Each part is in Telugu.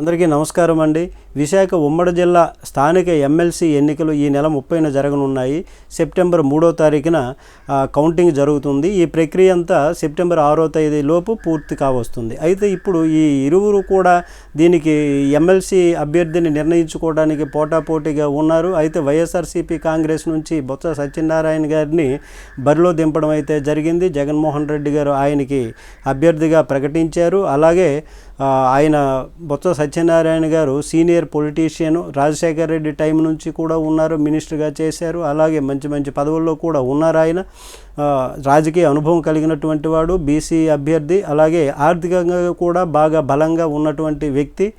అందరికీ నమస్కారం అండి. విశాఖ ఉమ్మడి జిల్లా స్థానిక ఎమ్మెల్సీ ఎన్నికలు ఈ నెల ముప్పైన జరగనున్నాయి. సెప్టెంబర్ మూడో తారీఖున కౌంటింగ్ జరుగుతుంది. ఈ ప్రక్రియ అంతా సెప్టెంబర్ ఆరో తేదీ లోపు పూర్తి కావస్తుంది. అయితే ఇప్పుడు ఈ ఇరువురు కూడా దీనికి ఎమ్మెల్సీ అభ్యర్థిని నిర్ణయించుకోవడానికి పోటాపోటీగా ఉన్నారు. అయితే వైఎస్ఆర్సీపీ కాంగ్రెస్ నుంచి బొత్స సత్యనారాయణ గారిని బరిలో దింపడం అయితే జరిగింది. జగన్మోహన్ రెడ్డి గారు ఆయనకి అభ్యర్థిగా ప్రకటించారు. అలాగే ఆయన Botsa Satyanarayana garu senior politician Rajasekhara Reddy time నుంచి కూడా ఉన్నారు మినిస్టర్గా చేశారు. అలాగే మంచి మంచి పదవుల్లో కూడా ఉన్నారు ఆయన. రాజకీయ అనుభవం కలిగినటువంటి వాడు బీసీ అభ్యర్థి. అలాగే ఆర్థికంగా కూడా బాగా బలంగా ఉన్నటువంటి వ్యక్తి.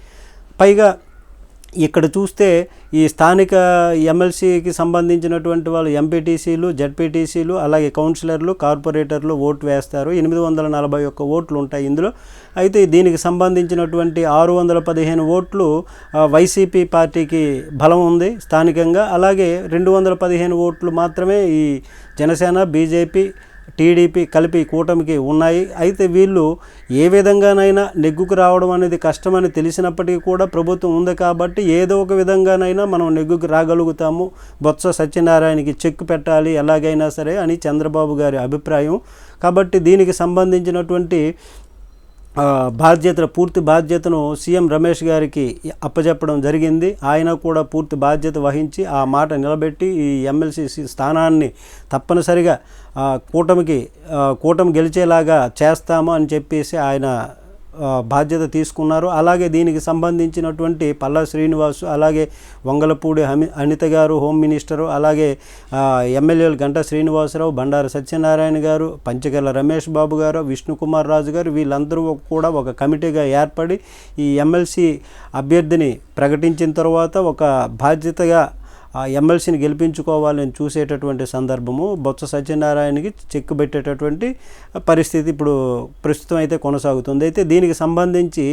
పైగా ఇక్కడ చూస్తే ఈ స్థానిక ఎమ్మెల్సీకి సంబంధించినటువంటి వాళ్ళు ఎంపీటీసీలు జడ్పీటీసీలు అలాగే కౌన్సిలర్లు కార్పొరేటర్లు ఓటు వేస్తారు. ఎనిమిది వందల నలభై ఒక్క ఓట్లు ఉంటాయి ఇందులో. అయితే దీనికి సంబంధించినటువంటి ఆరు వందల పదిహేను ఓట్లు వైసీపీ పార్టీకి బలం ఉంది స్థానికంగా. అలాగే రెండు వందల పదిహేను ఓట్లు మాత్రమే ఈ జనసేన బీజేపీ టీడీపీ కలిపి కూటమికి ఉన్నాయి. అయితే వీళ్ళు ఏ విధంగానైనా నెగ్గుకు రావడం అనేది కష్టమని తెలిసినప్పటికీ కూడా ప్రభుత్వం ఉంది కాబట్టి ఏదో ఒక విధంగానైనా మనం నెగ్గుకు రాగలుగుతాము. బొత్స సత్యనారాయణకి చెక్ పెట్టాలి ఎలాగైనా సరే అని చంద్రబాబు గారి అభిప్రాయం. కాబట్టి దీనికి సంబంధించినటువంటి ఆ, బాధ్యతల పూర్తి బాధ్యతను సీఎం రమేష్ గారికి అప్పచెప్పడం జరిగింది. ఆయన కూడా పూర్తి బాధ్యత వహించి ఆ మాట నిలబెట్టి ఈ ఎమ్మెల్సీ స్థానాన్ని తప్పనిసరిగా కూటమికి కూటమి గెలిచేలాగా చేస్తాము అని చెప్పేసి ఆయన బాధ్యత తీసుకున్నారు. అలాగే దీనికి సంబంధించినటువంటి పల్లా శ్రీనివాసు అలాగే వంగలపూడి హమి అనిత గారు హోమ్ మినిస్టరు అలాగే ఎమ్మెల్యేలు గంటా శ్రీనివాసరావు బండారు సత్యనారాయణ గారు పంచగల రమేష్ బాబు గారు విష్ణుకుమార్ రాజు గారు వీళ్ళందరూ కూడా ఒక కమిటీగా ఏర్పడి ఈ ఎమ్మెల్సీ అభ్యర్థిని ప్రకటించిన తర్వాత ఒక బాధ్యతగా ఆ ఎమ్మెల్సీని గెలిపించుకోవాలని చూసేటటువంటి సందర్భము బొత్స సత్యనారాయణకి చెక్కు పెట్టేటటువంటి పరిస్థితి ఇప్పుడు ప్రస్తుతం అయితే కొనసాగుతుంది. అయితే దీనికి సంబంధించి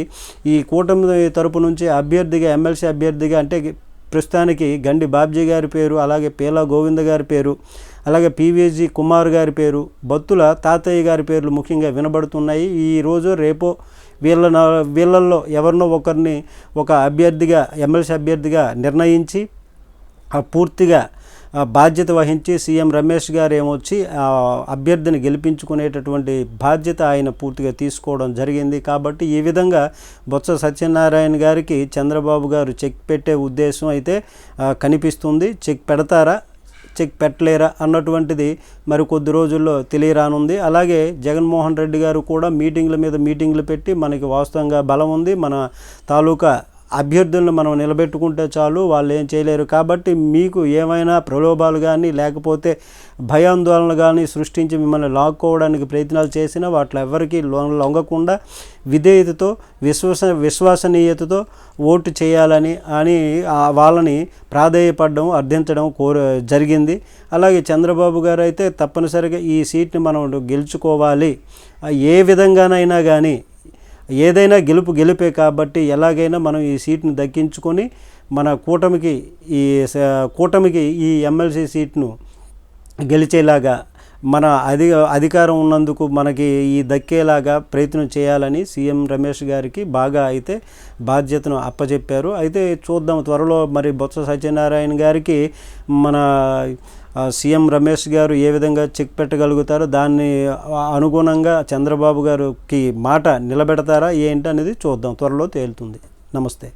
ఈ కూటమి తరపు నుంచి అభ్యర్థిగా ఎమ్మెల్సీ అభ్యర్థిగా అంటే ప్రస్తుతానికి గండి బాబ్జీ గారి పేరు అలాగే పేలా గోవింద గారి పేరు అలాగే పీవీజీ కుమార్ గారి పేరు బత్తుల తాతయ్య గారి పేర్లు ముఖ్యంగా వినబడుతున్నాయి. ఈ రోజు రేపో వీళ్ళ వీళ్ళల్లో ఎవరినో ఒకరిని ఒక అభ్యర్థిగా ఎమ్మెల్సీ అభ్యర్థిగా నిర్ణయించి పూర్తిగా బాధ్యత వహించి సీఎం రమేష్ గారు ఏమొచ్చి ఆ అభ్యర్థిని గెలిపించుకునేటటువంటి బాధ్యత ఆయన పూర్తిగా తీసుకోవడం జరిగింది. కాబట్టి ఈ విధంగా బొత్స సత్యనారాయణ గారికి చంద్రబాబు గారు చెక్ పెట్టే ఉద్దేశం అయితే కనిపిస్తుంది. చెక్ పెడతారా చెక్ పెట్టలేరా అన్నటువంటిది మరి కొద్ది రోజుల్లో తెలియరానుంది. అలాగే జగన్మోహన్ రెడ్డి గారు కూడా మీటింగ్ల మీద మీటింగ్లు పెట్టి మనకి వాస్తవంగా బలం ఉంది. మన తాలూకా అభ్యర్థులను మనం నిలబెట్టుకుంటే చాలు వాళ్ళు ఏం చేయలేరు. కాబట్టి మీకు ఏమైనా ప్రలోభాలు కానీ లేకపోతే భయాందోళనలు కానీ సృష్టించి మిమ్మల్ని లాక్కోవడానికి ప్రయత్నాలు చేసినా వాటిలో ఎవరికీ లొంగకుండా విధేయతతో విశ్వస విశ్వసనీయతతో ఓటు చేయాలని అని వాళ్ళని ప్రాధేయపడడం అర్థించడం కోర జరిగింది. అలాగే చంద్రబాబు గారు అయితే తప్పనిసరిగా ఈ సీట్ని మనం గెలుచుకోవాలి. ఏ విధంగానైనా కానీ ఏదైనా గెలుపు గెలిపే కాబట్టి ఎలాగైనా మనం ఈ సీట్ను దక్కించుకొని మన కూటమికి ఈ కూటమికి ఈ ఎమ్మెల్సీ సీట్ను గెలిచేలాగా మన అధి అధికారం ఉన్నందుకు మనకి ఈ దక్కేలాగా ప్రయత్నం చేయాలని సీఎం రమేష్ గారికి బాగా అయితే బాధ్యతను అప్పచెప్పారు అయితే చూద్దాం త్వరలో మరి బొత్స సత్యనారాయణ గారికి మన సీఎం రమేష్ గారు ఏ విధంగా చెక్ పెట్టగలుగుతారో దాన్ని అనుగుణంగా చంద్రబాబు గారికి మాట నిలబెడతారా ఏంటి అనేది చూద్దాం. త్వరలో తేలుతుంది. నమస్తే.